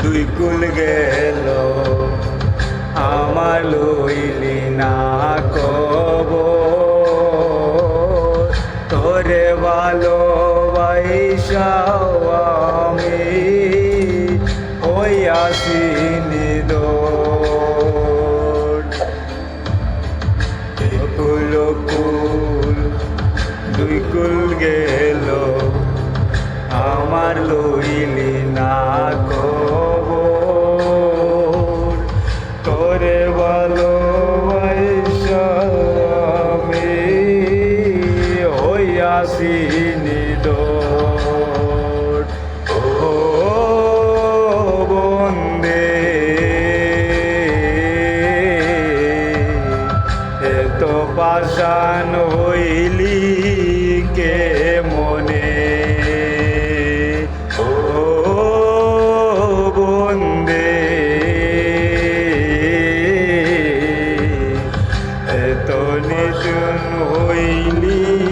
দুই কুল গেল? আমার লইলি না কব তোরে ভালো আমি ওই আসিনি দোর কুল কুল দুই কুল গেল, আমার লইলি হইয়াছিনি দোর ও বন্দে। এত পাশান কে মনে। এত নিচুন হইলি